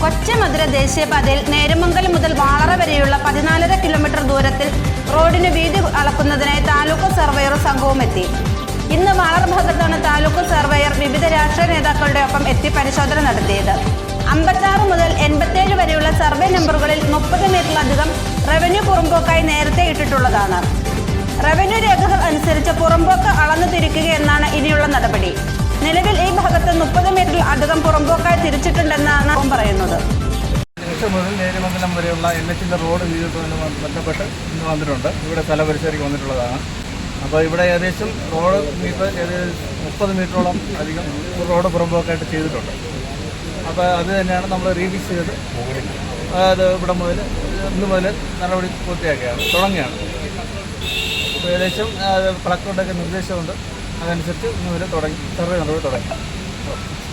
കൊച്ചമധുര ദേശീയപാതയിൽ നേരമംഗലം മുതൽ വാളറ വരെയുള്ള പതിനാലര കിലോമീറ്റർ ദൂരത്തിൽ റോഡിന് വീതി അളക്കുന്നതിനായി താലൂക്ക് സർവേയർ സംഘവും എത്തി. ഇന്ന് വാളറ ഭാഗത്താണ് താലൂക്ക് സർവേയർ വിവിധ രാഷ്ട്രീയ നേതാക്കളുടെ ഒപ്പം എത്തി പരിശോധന നടത്തിയത്. അമ്പത്താറ് മുതൽ എൺപത്തേഴ് വരെയുള്ള സർവേ നമ്പറുകളിൽ മുപ്പത് മീറ്ററിലധികം റവന്യൂ പുറമ്പോക്കായി നേരത്തെ ഇട്ടിട്ടുള്ളതാണ്. റവന്യൂ രേഖകൾ അനുസരിച്ച് പുറമ്പോക്ക് അളന്നു തിരിക്കുക മുപ്പത് മീറ്ററിൽ അധികം പുറമ്പോക്കായി തിരിച്ചിട്ടുണ്ടെന്നാണ് പറയുന്നത്. മുതൽ നേര്യമംഗലം വരെയുള്ള എൻ എച്ചിന്റെ റോഡ് വീതിയുമായി ബന്ധപ്പെട്ട് ഇന്ന് വന്നിട്ടുണ്ട്. ഇവിടെ സ്ഥലപരിശോധനയ്ക്ക് വന്നിട്ടുള്ളതാണ്. അപ്പോൾ ഇവിടെ ഏകദേശം റോഡ് മീറ്റർ ഏകദേശം മുപ്പത് മീറ്ററോളം അധികം റോഡ് പുറമ്പോക്കായിട്ട് ചെയ്തിട്ടുണ്ട്. അപ്പോൾ അത് തന്നെയാണ് നമ്മൾ റീഫിക്സ് ചെയ്ത് അത് ഇവിടെ മുതൽ ഇന്ന് മുതൽ നടപടി പൂർത്തിയാക്കുകയാണ് തുടങ്ങുകയാണ്. ഏകദേശം അത് കളക്ടറുടെയൊക്കെ നിർദ്ദേശമുണ്ട്. അതനുസരിച്ച് ഇന്ന് മുതൽ തുടങ്ങി സർവേ നടപടി തുടങ്ങി. Oh.